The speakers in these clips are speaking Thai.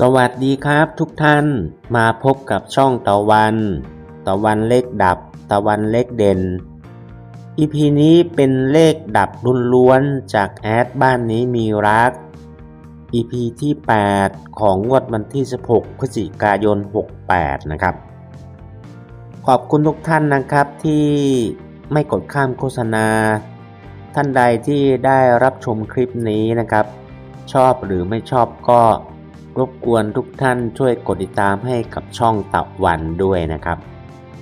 สวัสดีครับทุกท่านมาพบกับช่องตะวัน ตะวันเลขดับ ตะวันเลขเด่น EP นี้เป็นเลขดับล้วนๆจากแอดบ้านนี้มีรัก EP ที่ 8 ของงวดวันที่ 16 พฤศจิกายน 68 นะครับ ขอบคุณทุกท่านนะครับที่ไม่กดข้ามโฆษณา ท่านใดที่ได้รับชมคลิปนี้นะครับ ชอบหรือไม่ชอบก็ รบกวนทุกท่านช่วยกดติดตามให้กับช่องตะวันด้วยนะครับ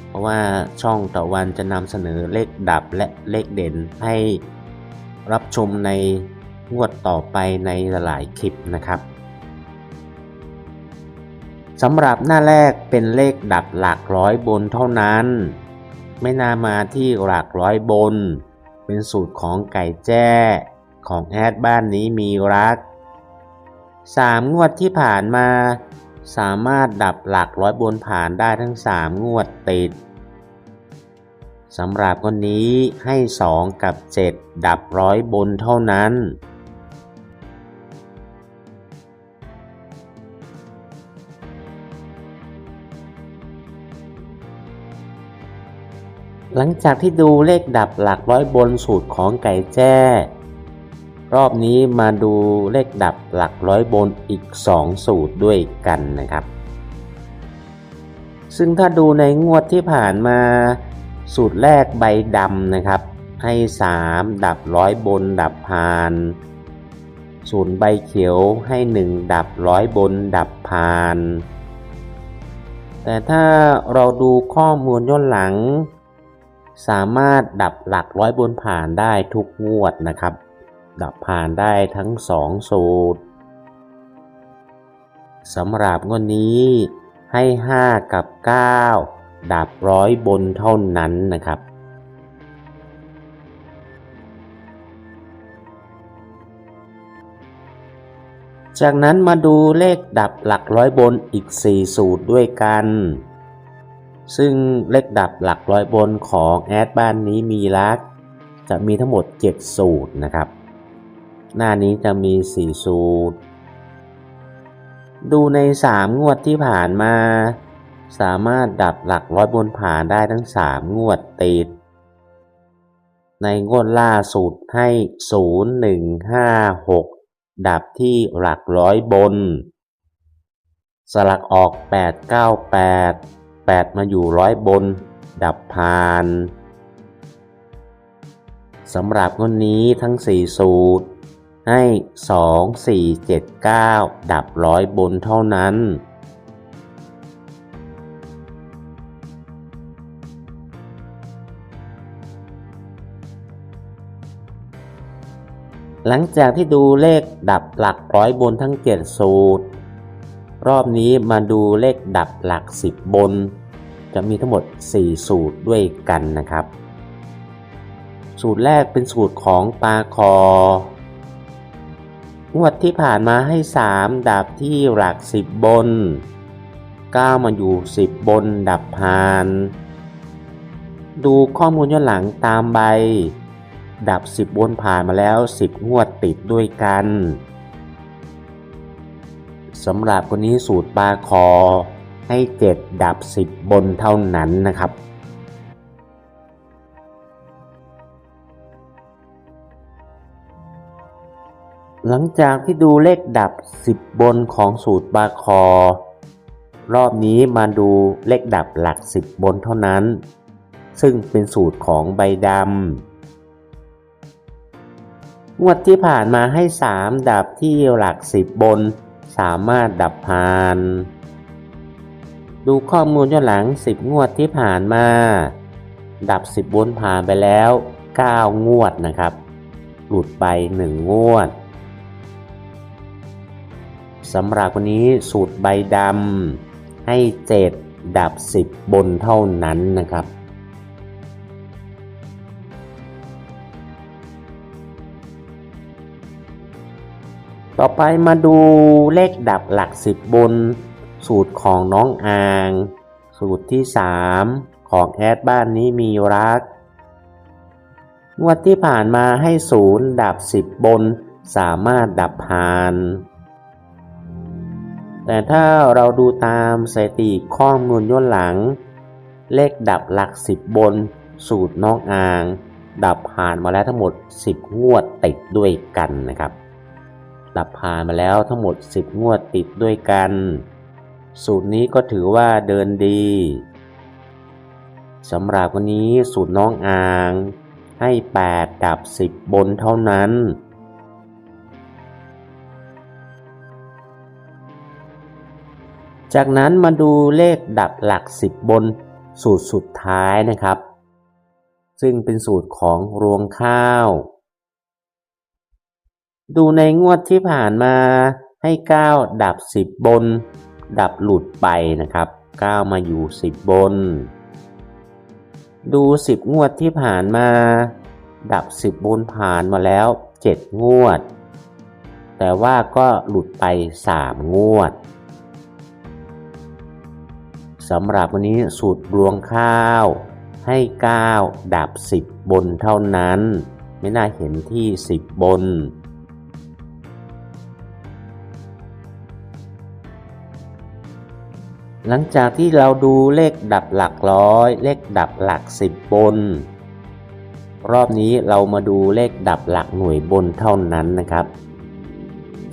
เพราะว่าช่องตะวันจะนำเสนอเลขดับและเลขเด่นให้รับชมในงวดต่อไปในหลายคลิปนะครับสำหรับหน้าแรกเป็นเลขดับหลักร้อยบนเท่านั้น ไม่น่ามาที่หลักร้อยบน เป็นสูตรของไก่แจ้ ของแอดบ้านนี้มีรัก สามงวดที่ผ่านมา สามารถดับหลักร้อยบนผ่านได้ทั้งสามงวดติดสำหรับคนนี้ให้ 2 กับ 7 ดับร้อยบนเท่านั้น หลังจากที่ดูเลขดับหลักร้อยบนสูตรของไก่แจ้ รอบนี้มาดูเลขดับหลักร้อยบนอีก 2 สูตรด้วยกันนะครับ ซึ่งถ้าดูในงวดที่ผ่านมาสูตรแรกใบดำนะครับ ให้ 3 ดับร้อยบนดับพานสูตรใบเขียวให้ 1 ดับร้อยบนดับพาน แต่ถ้าเราดูข้อมูลย้อนหลัง สามารถดับหลักร้อยบนผ่านได้ทุกงวดนะครับ ดับผ่านได้ทั้ง2สูตรสำหรับงวดนี้ให้ 5 กับ 9 ดับร้อยบนเท่านั้นนะครับ จากนั้นมาดูเลขดับหลักร้อยบนอีก 4 สูตรด้วยกัน ซึ่งเลขดับหลักร้อยบนของแอดบ้านนี้มีรัก จะมีทั้งหมด 7 สูตรนะครับ หน้านี้จะมี 4 สูตร ดูใน 3 งวดที่ผ่านมา สามารถดับหลักร้อยบนผ่านได้ทั้ง 3 งวดติด ในงวดล่าสุดให้ 0 1 5 6 ดับที่หลักร้อยบน สลักออก 8 9 8 8 มาอยู่ร้อยบน ดับพานสำหรับงวดนี้ทั้ง 4 สูตร ให้ 2 4 7 9 ดับร้อยบนเท่านั้น หลังจากที่ดูเลขดับหลักร้อยบนทั้ง 7 สูตร รอบนี้มาดูเลขดับหลัก 10 บน จะมีทั้งหมด 4 สูตรด้วยกันนะครับ สูตรแรกเป็นสูตรของปลาคอ งวดที่ผ่านมาให้ 3 ดับที่หลัก 10 บน 9 มาอยู่ 10 บนดับพาน ดูข้อมูลย้อนหลังตามใบ ดับ 10 บนผ่านมาแล้ว 10 งวดติดด้วยกันสำหรับคนนี้สูตรปลาคอให้ 7 ดับ 10 บนเท่านั้นนะครับ หลังจากที่ดูเลขดับ 10 บนของสูตรปลาคอ รอบนี้มาดูเลขดับหลัก 10 บนเท่านั้น ซึ่งเป็นสูตรของใบดำงวดที่ผ่านมาให้ 3 ดับที่หลัก 10 บน สามารถดับพาน ดูข้อมูลย้อนหลัง 10 งวดที่ผ่านมา ดับ 10 บนผ่านไปแล้ว 9 งวดนะครับ หลุดไป 1 งวด สำหรับวันนี้สูตรใบดำให้ 7 ดับ 10 บนเท่านั้นนะครับต่อไปมาดูเลขดับหลักสิบบน สูตรของน้องอาง สูตรที่ 3 ของแอดบ้านนี้มีรักงวดที่ผ่านมาให้ศูนย์ดับ 10 บน สามารถดับพาน แต่ถ้าเราดูตามสถิติข้อมูลย้อนหลัง เลขดับหลัก 10 บน สูตรน้องอ่าง ดับผ่านมาแล้วทั้งหมด 10 งวดติดด้วยกันนะครับ ดับผ่านมาแล้วทั้งหมด 10 งวดติดด้วยกัน สูตรนี้ก็ถือว่าเดินดีสำหรับวันนี้สูตรน้องอ่างให้ 8 ดับ 10 บนเท่านั้น จากนั้นมาดูเลขดับหลัก 10 บนสูตรสุดท้ายนะครับ ซึ่งเป็นสูตรของรวงข้าว ดูในงวดที่ผ่านมาให้ 9 ดับ 10 บน ดับหลุดไปนะครับ 9 มาอยู่ 10 บน ดู 10 งวดที่ผ่านมา ดับ 10 บนผ่านมาแล้ว 7 งวด แต่ว่าก็หลุดไป 3 งวด สำหรับวันนี้สูตรรวงข้าวให้ 9 ดับ 10 บนเท่านั้น ไม่น่าเห็นที่ 10 บน หลังจากที่เราดูเลขดับหลักร้อย เลขดับหลัก 10 บน รอบนี้เรามาดูเลขดับหลักหน่วยบนเท่านั้นนะครับ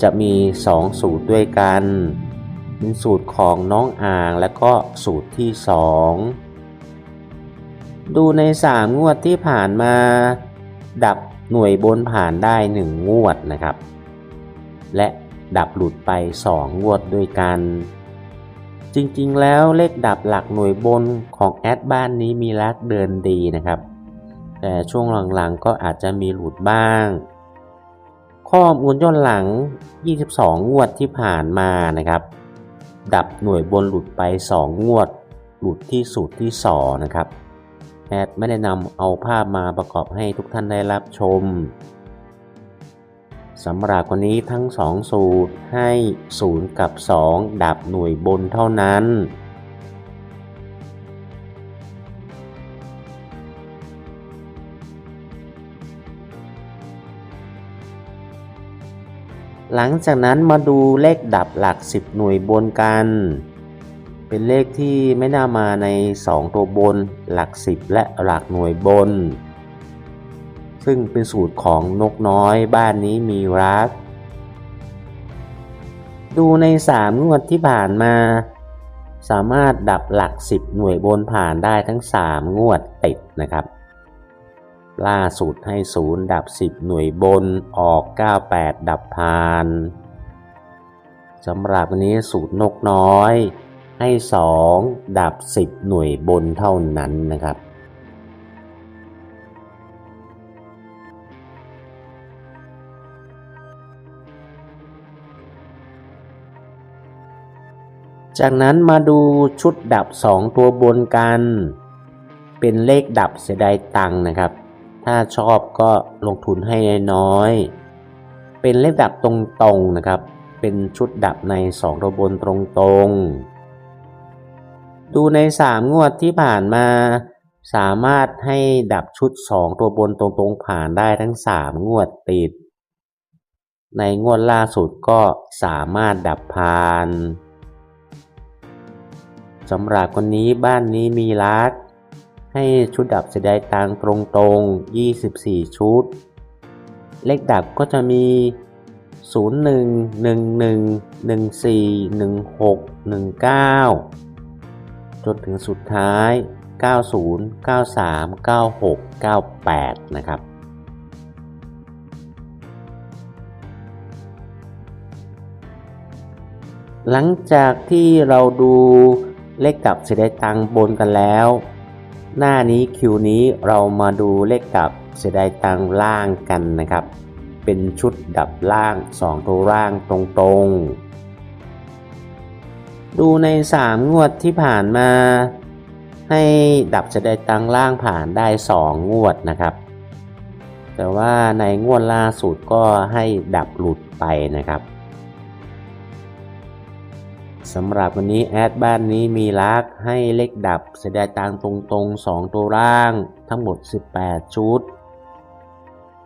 จะมี 2 สูตรด้วยกัน เป็นสูตรของน้องอ่างและก็สูตรที่ 2 ดูใน 3 งวดที่ผ่านมา ดับหน่วยบนผ่านได้ 1 งวดนะครับ และดับหลุดไป 2 งวดด้วยกัน จริงๆ แล้วเลขดับหลักหน่วยบนของแอดบ้านนี้มีลักเดินดีนะครับ แต่ช่วงหลังๆ ก็อาจจะมีหลุดบ้าง ข้อมูลย้อนหลัง 22 งวดที่ผ่านมานะครับ ดับหน่วยบนหลุดไป 2 งวด หลุดที่สูตรที่2นะครับแอดไม่ได้นำเอาภาพมาประกอบให้ทุกท่านได้รับชมสำหรับวันนี้ทั้ง 2 สูตรให้ 0 กับ 2 ดับหน่วยบนเท่านั้น หลังจากนั้นมาดูเลขดับหลัก 10 หน่วยบนกัน เป็นเลขที่ไม่น่ามาใน 2 ตัวบน หลัก 10 และหลักหน่วยบน ซึ่งเป็นสูตรของนกน้อยบ้านนี้มีรัก ดูใน 3 งวดที่ผ่านมา สามารถดับหลัก 10 หน่วยบนผ่านได้ทั้ง 3 งวดติดนะครับ ล่าสุดให้ศูนย์ดับ 10 หน่วยบนออก 98 ดับพานสำหรับวันนี้สูตรนกน้อย ให้ 2 ดับ 10 หน่วยบนเท่านั้นนะครับจากนั้นมาดูชุดดับ 2 ตัวบนกัน เป็นเลขดับเสียดายตังนะครับ ถ้าชอบก็ลงทุนให้น้อย เป็นเลขดับตรงๆนะครับ เป็นชุดดับใน 2 ตัวบนตรงๆ ดูใน 3 งวดที่ผ่านมา สามารถให้ดับชุด 2 ตัวบนตรงๆ ผ่านได้ทั้ง 3 งวดติด ในงวดล่าสุดก็สามารถดับผ่านสำหรับคนนี้บ้านนี้มีรัก ให้ชุดดับเสียดายตังตรงๆ 24 ชุด เลขดับก็จะมี 01 11 14 16 19 จนถึงสุดท้าย 90 93 96 98 นะครับ หลังจากที่เราดูเลขดับเสียดายตังบนกันแล้ว หน้านี้คิวนี้เรามาดูเลขดับเสียดายตังล่างกันนะครับ เป็นชุดดับล่าง 2 ตัวล่างตรงๆ ดูใน 3 งวดที่ผ่านมา ให้ดับเสียดายตังล่างผ่านได้ 2 งวดนะครับ แต่ว่าในงวดล่าสุดก็ให้ดับหลุดไปนะครับ สำหรับวันนี้แอดบ้านนี้มีลักให้เลขดับเสียดายตังตรงๆ 2 ตัวร่าง ทั้งหมด 18 ชุด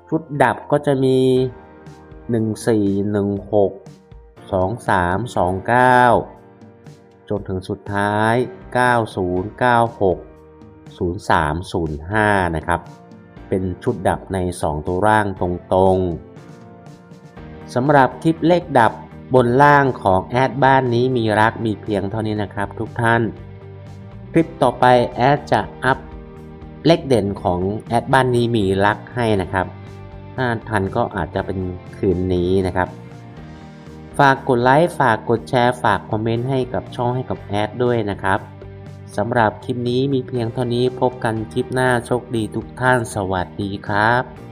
ชุดดับก็จะมี 14 16 2329 จนถึงสุดท้าย 9096 0305 นะครับ เป็นชุดดับใน 2 ตัวร่างตรงๆสำหรับคลิปเลขดับ บนล่างของแอดบ้านนี้มีรักมีเพียงเท่านี้นะครับทุกท่าน คลิปต่อไปแอดจะอัพเลขเด่นของแอดบ้านนี้มีรักให้นะครับถ้าทันก็อาจจะเป็นคืนนี้นะครับ ฝากกดไลค์ฝากกดแชร์ฝากคอมเมนต์ให้กับช่องให้กับแอดด้วยนะครับสำหรับคลิปนี้มีเพียงเท่านี้พบกันคลิปหน้าโชคดีทุกท่านสวัสดีครับ